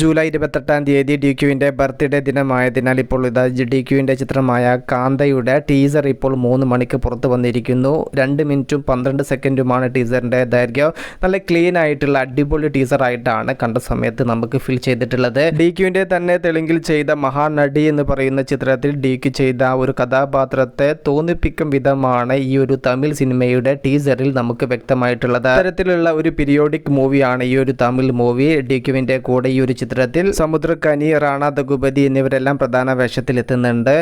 July ഇരുപത്തെട്ടാം തീയതി D ക്യുവിന്റെ birthday ദിനമായതിനാൽ ഇപ്പോൾ ഇതാ ഡി ക്യുവിന്റെ ചിത്രമായ കാന്തയുടെ ടീസർ ഇപ്പോൾ മൂന്ന് മണിക്ക് പുറത്ത് വന്നിരിക്കുന്നു. രണ്ട് മിനിറ്റും പന്ത്രണ്ട് സെക്കൻഡുമാണ് ടീസറിന്റെ ദൈർഘ്യം. നല്ല ക്ലീൻ ആയിട്ടുള്ള അടിപൊളി ടീസർ ആയിട്ടാണ് കണ്ട സമയത്ത് നമുക്ക് ഫീൽ ചെയ്തിട്ടുള്ളത്. ഡി ക്യുവിന്റെ തന്നെ തെലുങ്കിൽ ചെയ്ത മഹാനടി എന്ന് പറയുന്ന ചിത്രത്തിൽ ഡി ക്യു ചെയ്ത ഒരു കഥാപാത്രത്തെ തോന്നിപ്പിക്കും വിധമാണ് ഈ ഒരു തമിഴ് സിനിമയുടെ ടീസറിൽ നമുക്ക് വ്യക്തമായിട്ടുള്ളത്. അത്തരത്തിലുള്ള ഒരു പീരിയോഡിക് മൂവിയാണ് ഈ ഒരു തമിഴ് മൂവി. ഡി ക്യുവിന്റെ കൂടെ ഈ ഒരു ചിത്രത്തിൽ സമുദ്രഖനി റാണ ദഗുപതി എന്നിവരെല്ലാം പ്രധാന വേഷത്തിൽ എത്തുന്നുണ്ട്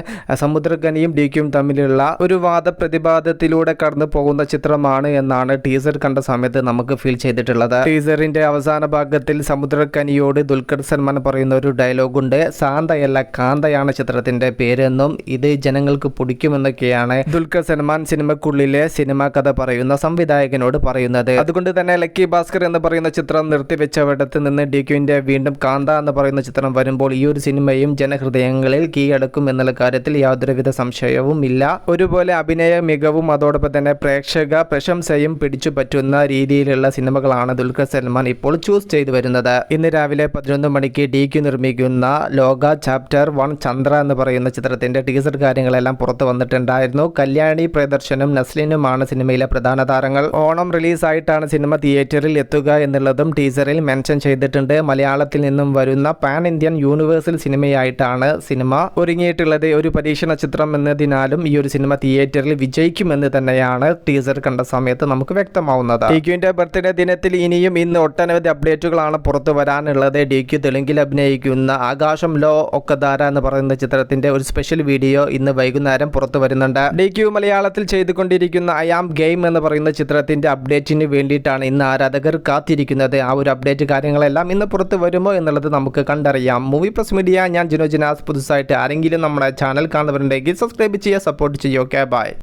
ഡിക്കും തമ്മിലുള്ള ഒരു വാദപ്രതിവാദത്തിലൂടെ കടന്നു പോകുന്ന ചിത്രമാണ് എന്നാണ് ടീസർ കണ്ട സമയത്ത് നമുക്ക് ഫീൽ ചെയ്തിട്ടുള്ളത്. ടീസറിന്റെ അവസാന ഭാഗത്തിൽ സമുദ്രഖനിയോട് ദുൽഖർ സൽമാൻ പറയുന്ന ഒരു ഡയലോഗുണ്ട്. സാന്തയല്ല കാന്തയാണ് ചിത്രത്തിന്റെ പേരെന്നും ഇത് ജനങ്ങൾക്ക് പിടിക്കുമെന്നൊക്കെയാണ് ദുൽഖർ സൽമാൻ സിനിമക്കുള്ളിലെ സിനിമാ കഥ പറയുന്ന സംവിധായകനോട് പറയുന്നത്. അതുകൊണ്ട് തന്നെ ലക്കി ഭാസ്കർ എന്ന് പറയുന്ന ചിത്രം നിർത്തിവെച്ചവിടത്ത് നിന്ന് ഡി ക്യുവിന്റെ വീണ്ടും കാന്ത എന്ന് പറയുന്ന ചിത്രം വരുമ്പോൾ ഈ ഒരു സിനിമയും ജനഹൃദയങ്ങളിൽ കീഴടക്കും എന്നുള്ള കാര്യത്തിൽ യാതൊരുവിധ സംശയവും ഇല്ല. ഒരുപോലെ അഭിനയ മികവും അതോടൊപ്പം തന്നെ പ്രേക്ഷക പ്രശംസയും പിടിച്ചു പറ്റുന്ന രീതിയിലുള്ള സിനിമകളാണ് ദുൽഖർ സൽമാൻ ഇപ്പോൾ ചൂസ് ചെയ്തു വരുന്നത്. ഇന്ന് രാവിലെ പതിനൊന്ന് മണിക്ക് ഡി ക്യു നിർമ്മിക്കുന്ന ലോക ചാപ്റ്റർ വൺ ചന്ദ്ര എന്ന് പറയുന്ന ചിത്രത്തിന്റെ ടീസർ കാര്യങ്ങളെല്ലാം പുറത്തു വന്നിട്ടുണ്ടായിരുന്നു. കല്യാണി പ്രദർശനം നസ്ലിനുമാണ് സിനിമയിലെ പ്രധാന താരങ്ങൾ. ഓണം റിലീസായിട്ടാണ് സിനിമ തിയേറ്ററിൽ എത്തുക എന്നുള്ളതും ടീസറിൽ മെൻഷൻ ചെയ്തിട്ടുണ്ട്. മലയാളത്തിൽ നിന്നും വരുന്ന പാൻ ഇന്ത്യൻ യൂണിവേഴ്സൽ സിനിമയായിട്ടാണ് സിനിമ ഒരുങ്ങിയിട്ടുള്ളത്. ഒരു പരീക്ഷണ ചിത്രം എന്നതിനാലും ഈ ഒരു സിനിമ തിയേറ്ററിൽ വിജയിക്കുമെന്ന് തന്നെയാണ് ടീസർ കണ്ട സമയത്ത് നമുക്ക് വ്യക്തമാവുന്നത്. ഡി ക്യുവിന്റെ ബർത്ത്ഡേ ദിനത്തിൽ ഇനിയും ഇന്ന് ഒട്ടനവധി അപ്ഡേറ്റുകളാണ് പുറത്തു വരാനുള്ളത്. ഡി ക്യു തെലുങ്കിൽ അഭിനയിക്കുന്ന ആകാശം ലോ ഒക്കധാര എന്ന് പറയുന്ന ചിത്രത്തിന്റെ ഒരു സ്പെഷ്യൽ വീഡിയോ ഇന്ന് വൈകുന്നേരം പുറത്തു വരുന്നുണ്ട്. ഡി ക്യു മലയാളത്തിൽ ചെയ്തുകൊണ്ടിരിക്കുന്ന ഐ ആം ഗെയിം എന്ന് പറയുന്ന ചിത്രത്തിന്റെ അപ്ഡേറ്റിന് വേണ്ടിയിട്ടാണ് ഇന്ന് ആരാധകർ കാത്തിരിക്കുന്നത്. ആ ഒരു അപ്ഡേറ്റ് കാര്യങ്ങളെല്ലാം ഇന്ന് പുറത്തു വരുമോ എന്നുള്ളത് നമുക്ക് കണ്ടറിയാം. മൂവി പ്ലസ് മീഡിയ ഞാൻ ജിനോ ജിനാസ്. പുതുസായിട്ട് ആരെങ്കിലും നമ്മുടെ ചാനൽ കാണുന്നവരുണ്ടെങ്കിൽ സബ്സ്ക്രൈബ് ചെയ്യുക സപ്പോർട്ട് ചെയ്യുക. Okay bye